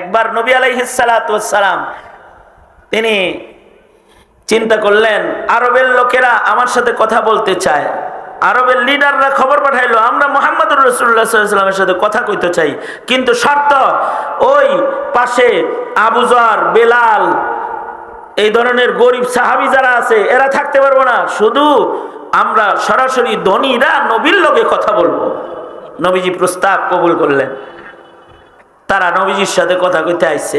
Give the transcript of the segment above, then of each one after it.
একবার নবী আলাইহিসালাম তিনি চিন্তা করলেন, আরবের লোকেরা আমার সাথে কথা বলতে চায়। আরবের লিডাররা খবর পাঠাইলো, আমরা মোহাম্মদুর রসুল্লাহামের সাথে কথা কইতে চাই। কিন্তু শর্ত, ওই পাশে আবুজার বেলাল, এই ধরনের গরিব সাহাবি যারা আছে, এরা থাকতে পারব না। শুধু আমরা সরাসরি ধনীরা নবীর লোকে কথা বলব। নবীজি প্রস্তাব কবুল করলেন। তারা নবীজির সাথে কথা কইতে আইছে।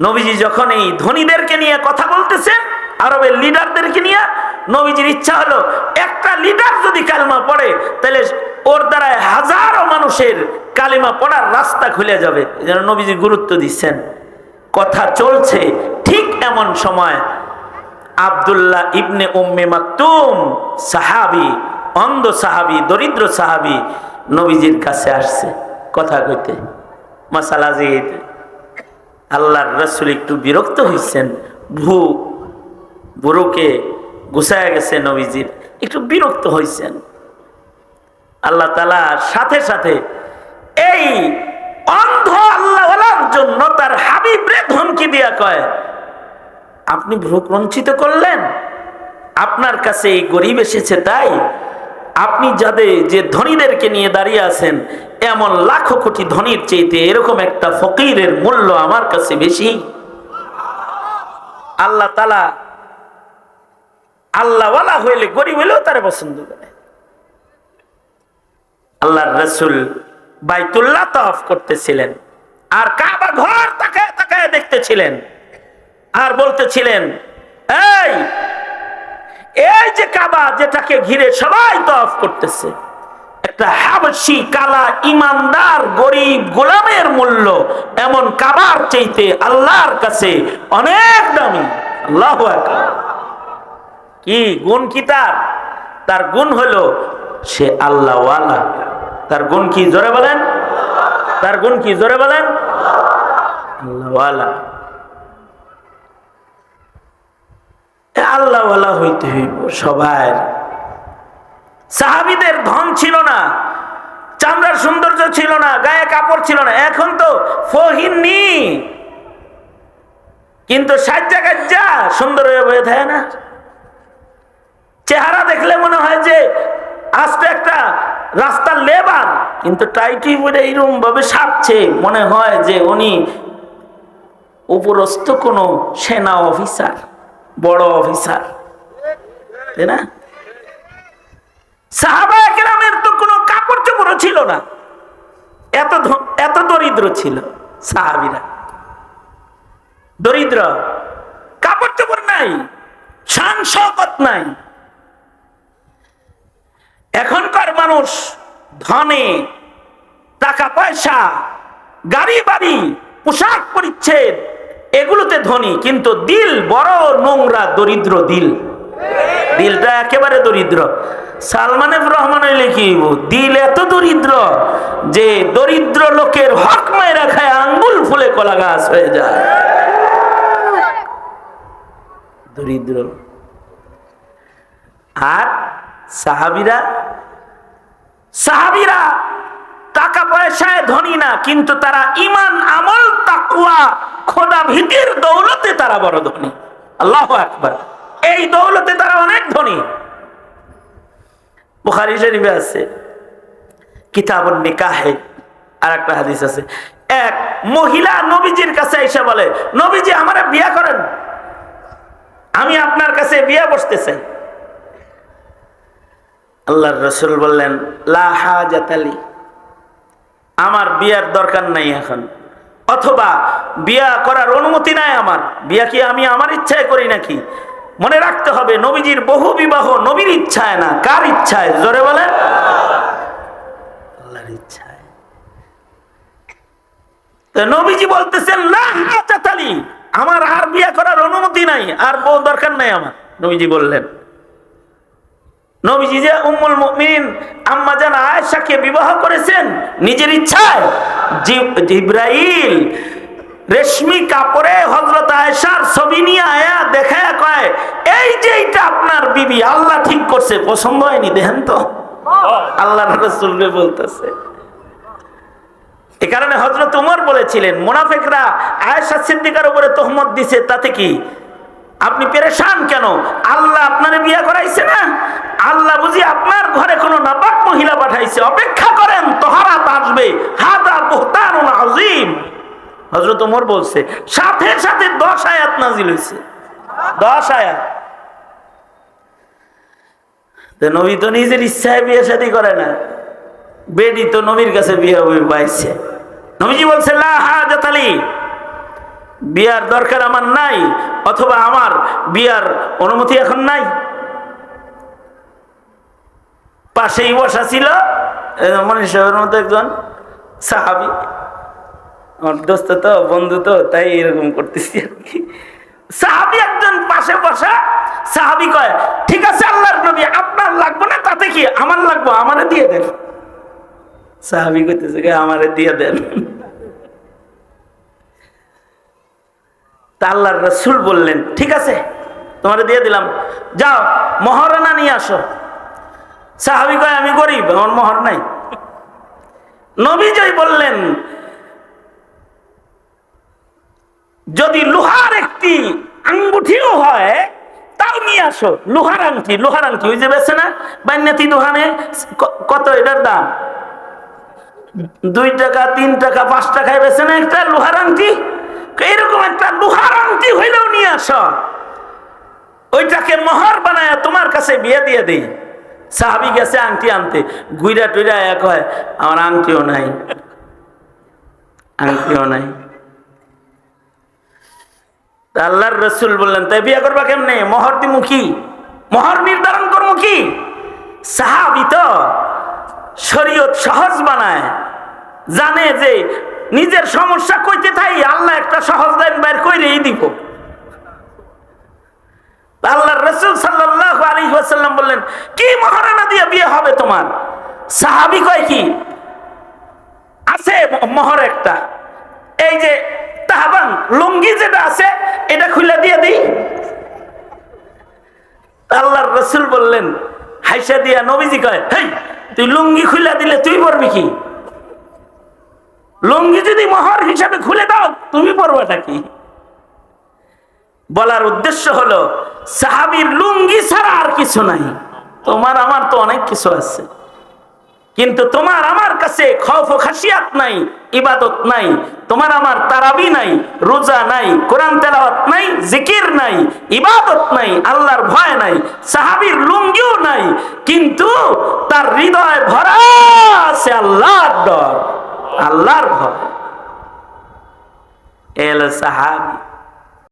নবীজি যখন এই ধনীদেরকে নিয়ে কথা বলতেছেন, আরবের লিডারদেরকে নিয়ে, নবীজির ইচ্ছা হলো, একটা লিডার যদি কালমা পড়ে, তাহলে ওর দ্বারা হাজারো মানুষের কালিমা পড়ার রাস্তা খুলে যাবে। যেন নবীজি গুরুত্ব দিচ্ছেন। কথা চলছে ঠিক এমন সময় আবদুল্লাহ ইবনে উম্মে মাকতুম সাহাবি, অন্ধ সাহাবি, দরিদ্র সাহাবি নবীজির কাছে আসছে। কথা কইতে মাসালাজিদ আল্লাহর রসুল একটু বিরক্ত হয়েছেন ভু বুড়োকে গুছায় গেছে নবীজির, একটু বিরক্ত হয়েছেন আল্লাহ তালা সাথে সাথে এই অন্ধ আল্লাহওয়ালার জন্য তার হাবিবরে ধমকি দিয়া কয়, আপনি ভ্রুক্রঞ্চিত করলেন? আপনার কাছে এই গরিব এসেছে তাই আপনি যাদের যে ধনীদেরকে নিয়ে দাঁড়িয়ে আছেন, এমন লাখো কোটি ধনীর চাইতে এরকম একটা ফকিরের মূল্য আমার কাছে বেশি। আল্লাহ তালা আল্লাহওয়ালা হইলে গরিব হইলেও তারা পছন্দ করে। আল্লাহর রসুল বাইতুল্লাহ তফ করতেছিলেন আর কাবা ঘর তাকায় তাকায় দেখতেছিলেন আর বলতেছিলেন, এই এই যে কাবা যেটাকে ঘিরে সবাই তফ করতেছে, একটা হাবসি কালা ইমানদার গরিব গোলামের মূল্য, এমন কাবার চাইতে আল্লাহর কাছে অনেক দামি। আল্লাহ কি গুণ কি তার? তার গুণ হলো সে আল্লাহওয়ালা। তার গুণ কি জোরে বলেন? তার গুণ কি জোরে বলেন? আল্লাহওয়ালা। আল্লাহওয়ালা হইতে হইব, সবাই। সাহাবিদের ধন ছিল না, চামড়ার সৌন্দর্য ছিল না, গায়ে কাপড় ছিল না, এখন তো ফহিননি। কিন্তু সাজ্জা গাজ্জা সুন্দর হয়ে থাকে না। চেহারা দেখলে মনে হয় যে আস্তে একটা রাস্তার লেবার, কিন্তু টাইটি বলে এইরকম ভাবে সাপছে মনে হয় যে উনি উপরস্থ কোনো সেনা অফিসার। বড় অফিসার। তাই না? সাহাবা একরামের তো কোনো কাপড় চোপড়ও ছিল না। এত এত দরিদ্র ছিল সাহাবিরা। দরিদ্র কাপড় চোপড় নাই, শান শকত নাই। এখনকার মানুষ ধনে, টাকা পয়সা, গাড়ি বাড়ি, পোশাক পরিচ্ছেদ এগুলোতে ধনী, কিন্তু দিল বড় নোংরা, দরিদ্র দিল। দিলটা একেবারে দরিদ্র। সালমান এফ রহমান হইলে দিল এত দরিদ্র যে দরিদ্র লোকের হক মায়েরা খায় আঙ্গুল ফুলে কলা গাছ হয়ে যায়। দরিদ্র। আর সাহাবিরা? সাহাবিরা টাকা পয়সায় ধনী না, কিন্তু তারা ইমান আমল তাকুয়া খোদা ভীতির দৌলতে তারা বড় ধনী। আল্লাহ আকবার। এই দৌলতে তারা অনেক ধনী। বুখারি শরীফে আছে, কিতাবুন নিকাহে আর একটা হাদিস আছে। এক মহিলা নবীজির কাছে এসে বলে, নবীজি, আমারে বিয়া করেন। আমি আপনার কাছে বিয়া বসতে চাই। আল্লাহর রসুল বললেন লাহা জাতালি আমার বিয়ার দরকার নাই এখন। অথবা বিয়া করার অনুমতি নাই আমার। বিয়া কি আমি আমার ইচ্ছায় করি নাকি? মনে রাখতে হবে, নবীজির বহু বিবাহ নবীর ইচ্ছায় না, কার ইচ্ছায়? জোরে আল্লাহর ইচ্ছায়। নবীজি বলতেছেন না আমার আর বিয়া করার অনুমতি নাই, আর বউ দরকার নাই আমার। নবীজি বললেন যে আম্মা বিবাহ করেছেন, নিজের ইচ্ছায় রেশমি কাপড়ে হযরত আয়েশার কয়, এই যে আপনার বিবি, আল্লাহ ঠিক করছে, পছন্দ হয়নি, দেখেন তো। আল্লাহ রাসূলকে বলতেছে। এ কারণে হজরত উমর বলেছিলেন, মোনাফেকরা আয়েশা সিদ্দিকার উপরে তোহমত দিছে, তাতে কি আপনি পেরেশান কেন? আল্লাহ আপনার বিয়ে করাইছে না? আল্লাহ বুঝি আপনার ঘরে কোনো নাপাক মহিলা পাঠাইছে। অপেক্ষা করেন, তোহারাত আসবে। হাদা বুহতান আজিম হজরত ওমর বলছে, সাথে সাথে দশ আয়াত নাজিল হয়েছে দশ আয়াত। নবী তো নিজের ইচ্ছায় বিয়ে শাদী করে না। বেডি তো নবীর কাছে বিয়ে পাইছে। নবীজি বলছে লা। বিয়ার দরকার আমার নাই, অথবা আমার বিয়ার অনুমতি এখন নাই। পাশেই বসা ছিল মনীষ সাহেবের মতো একজন সাহাবি। আমার দোস্ত তো, বন্ধু তো, তাই এরকম করতেছি আর কি। সাহাবি একজন পাশে বসা, সাহাবি কয়, ঠিক আছে আল্লাহর নবী, আপনার লাগবে না, তাতে কি? আমার লাগবো, আমারে দিয়ে দেন। সাহাবি কইতেছে কে আমারে দিয়ে দেন। তা আল্লাহর রসুল বললেন, ঠিক আছে, তোমারে দিয়ে দিলাম। যাও, মহারানা নিয়ে আসো। সাহাবি কয়, আমি গরিব, আমার মোহর নাই। নবীজয় বললেন, যদি লোহার একটি আঙ্গুঠিও হয়, তাও নিয়ে আসো। লোহার আংটি লোহার আংটি, ওই যে বেছে না বান্যাতি দোকানে কত এটার দাম? দুই টাকা, তিন টাকা, পাঁচ টাকায় বেছে না একটা লোহার আংটি? এইরকম একটা লোহার আংটি হইলেও নিয়ে আসো। ওইটাকে মহর বানায় তোমার কাছে বিয়ে দিয়ে দেই। সাহাবি গেছে আংটি আনতে। গুইরা টুইরা এক হয়, আমার আংটিও নাই। আংটিও নাই। আল্লাহর রসুল বললেন, তাই বিয়ে করবা কেমনে? মহর দিমু কি? মহর নির্ধারণ করব কি? সাহাবি তো শরীয়ত সহজ বানায়, জানে যে নিজের সমস্যা কইতে থাই, আল্লাহ একটা সহজ লাইন বের কইরেই দিব। রসুল সাল্লাহ বললেন, কি মহারানা দিয়ে বিয়ে হবে তোমার? সাহাবি কয় কি, আছে মোহর একটা। এই যে তাহাবান, লুঙ্গি যেটা আছে, এটা খুলে দিয়ে দিই। আল্লাহর রসুল বললেন, হাইসা দিয়া নবীজি কয়, হেই, তুই লুঙ্গি খুলে দিলে তুই পড়বি কি? লুঙ্গি যদি মোহর হিসাবে খুলে দাও, তুমি পড়বাটা কি? বলার উদ্দেশ্য হলো, সাহাবির লুঙ্গি ছাড়া আর কিছু নাই। তোমার, আমার তো অনেক কিছু আছে। কিন্তু তোমার, আমার কাছে খফ খাসিয়াত নাই, ইবাদত নাই। তোমার, আমার তারাবি নাই, রোজা নাই, কোরআন তেলাওয়াত নাই, জিকির নাই, ইবাদত নাই, আল্লাহর ভয় নাই, সাহাবীর লুঙ্গিও নাই। কিন্তু তার হৃদয় ভরা আছে আল্লাহর ডর, আল্লাহর ভয়। এল সাহাবী।